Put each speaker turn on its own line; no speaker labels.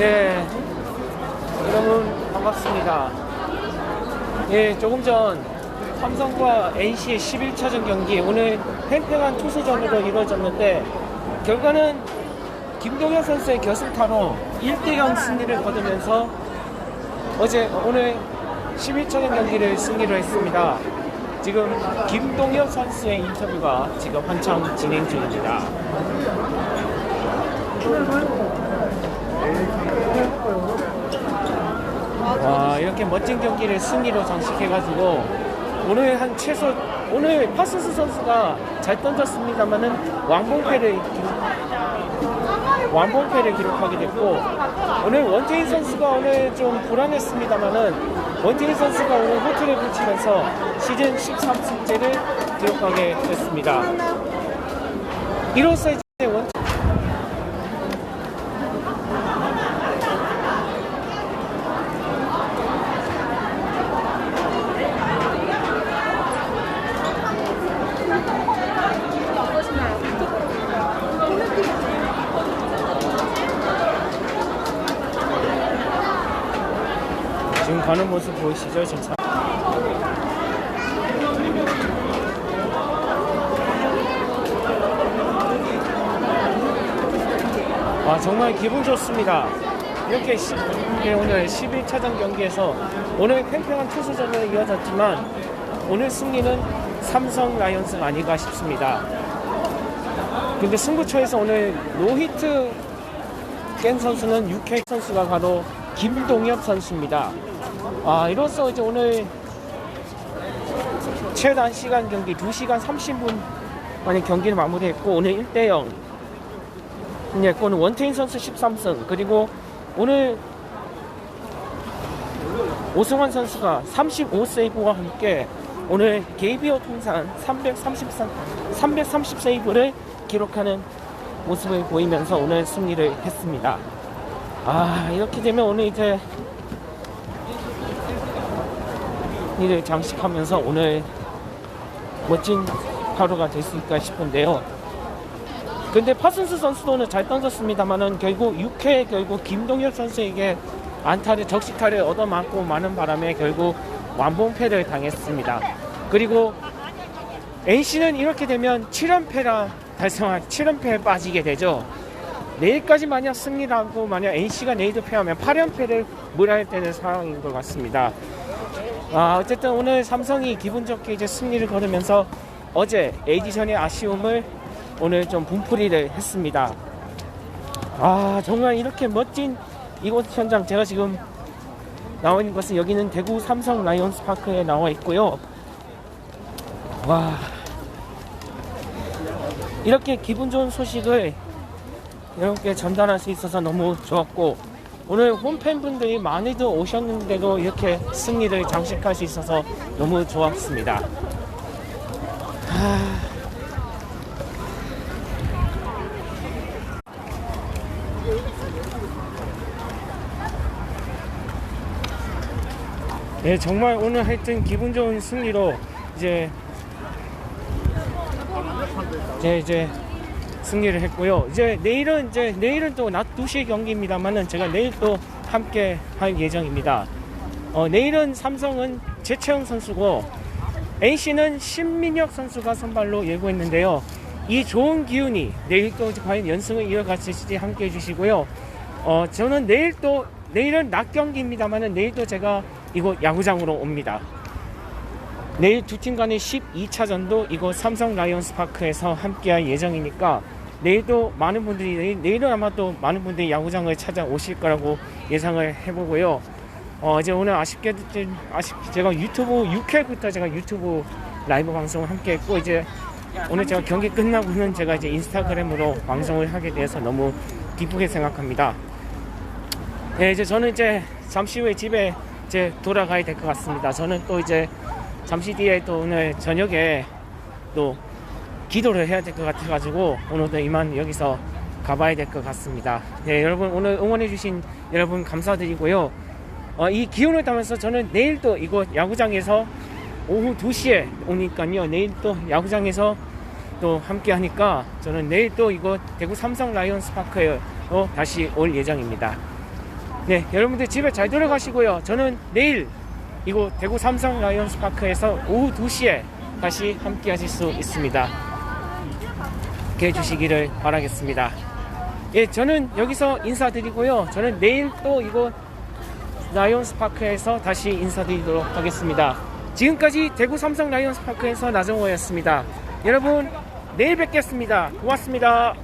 네, 여러분 반갑습니다. 예, 조금 전 삼성과 NC의 11차전 경기 오늘 팽팽한 투수전으로 이루어졌는데 결과는 김동현 선수의 결승타로 1대0 승리를 거두면서 어제 오늘 11차전 경기를 승리로 했습니다. 지금 김동현 선수의 인터뷰가 지금 한창 진행 중입니다. 와 이렇게 멋진 경기를 승리로 장식해가지고 오늘 한 최소 오늘 파슨스 선수가 잘 던졌습니다만은 왕봉패를 왕봉패를 기록하게 됐고 오늘 원태인 선수가 오늘 좀 불안했습니다만은 원태인 선수가 오늘 호투를 붙이면서 시즌 13승째를 기록하게 됐습니다. 이로써 이제 원 지금 가는 모습 보이시죠? 차- 아 정말 기분 좋습니다. 이렇게 시- 오늘 11차전 경기에서 오늘 팽팽한 투수전을 이어졌지만 오늘 승리는 삼성 라이온스가 아닌가 싶습니다. 근데 승부처에서 오늘 노히트 깬 선수는 육회 선수가 바로 김동엽 선수입니다. 아, 이로써 이제 오늘 최단 시간 경기 2시간 30분 만에 경기를 마무리했고 오늘 1대0 했고는 원태인 선수 13승 그리고 오늘 오승환 선수가 35세이브와 함께 오늘 KBO 통산 333, 330 세이브를 기록하는 모습을 보이면서 오늘 승리를 했습니다. 아 이렇게 되면 오늘 이제 이를 장식하면서 오늘 멋진 하루가 있을까 싶은데요. 근데 파슨스 선수도 오늘 잘 던졌습니다만은 결국 6회 결국 김동엽 선수에게 안타를 적시타를 얻어맞고 마는 바람에 결국 완봉패를 당했습니다. 그리고 NC는 이렇게 되면 7연패라 달성한 7연패에 빠지게 되죠. 내일까지 만약 승리하고 만약 NC가 내일도 패하면 8연패를 물어야 되는 상황인 것 같습니다. 아, 어쨌든 오늘 삼성이 기분 좋게 이제 승리를 거두면서 어제 에디션의 아쉬움을 오늘 좀 분풀이를 했습니다. 아, 정말 이렇게 멋진 이곳 현장 제가 지금 나와 있는 것은 여기는 대구 삼성 라이온스 파크에 나와 있고요. 와. 이렇게 기분 좋은 소식을 여러분께 전달할 수 있어서 너무 좋았고 오늘 홈팬분들이 많이들 오셨는데도 이렇게 승리를 장식할 수 있어서 너무 좋았습니다. 하... 네, 정말 오늘 하여튼 기분 좋은 승리로 이제 이제 이제 승리를 했고요. 이제 내일은 이제 내일은 또 낮 2시 경기입니다만은 제가 내일 또 함께 할 예정입니다. 어, 내일은 삼성은 재채영 선수고 NC는 신민혁 선수가 선발로 예고했는데요. 이 좋은 기운이 내일 또 과연 연승을 이어갈지 함께 해주시고요. 어, 저는 내일 또 내일은 낮 경기입니다만은 내일 또 제가 이곳 야구장으로 옵니다. 내일 두 팀 간의 12차전도 이곳 삼성 라이온스 파크에서 함께할 예정이니까 내일도 많은 분들이 내일, 내일은 아마 또 많은 분들이 야구장을 찾아오실 거라고 예상을 해보고요. 어, 이제 오늘 아쉽게도 좀 아쉽 제가 유튜브 6회부터 제가 유튜브 라이브 방송을 함께 했고 이제 오늘 제가 경기 끝나고는 제가 이제 인스타그램으로 방송을 하게 돼서 너무 기쁘게 생각합니다. 네, 이제 저는 이제 잠시 후에 집에 이제 돌아가야 될 것 같습니다. 저는 또 이제 잠시 뒤에 또 오늘 저녁에 또 기도를 해야 될 것 같아가지고 오늘도 이만 여기서 가봐야 될 것 같습니다. 네, 여러분 오늘 응원해주신 여러분 감사드리고요. 어, 이 기운을 담아서 저는 내일 또 이곳 야구장에서 오후 2시에 오니까요. 내일 또 야구장에서 또 함께 하니까 저는 내일 또 이곳 대구 삼성 라이온스 파크에 다시 올 예정입니다. 네, 여러분들 집에 잘 들어가시고요. 저는 내일 이곳 대구 삼성 라이온스 파크에서 오후 2시에 다시 함께 하실 수 있습니다. 함께 해주시기를 바라겠습니다. 예, 저는 여기서 인사드리고요. 저는 내일 또 이곳 라이온스 파크에서 다시 인사드리도록 하겠습니다. 지금까지 대구 삼성 라이온스 파크에서 나정호였습니다. 여러분, 내일 뵙겠습니다. 고맙습니다.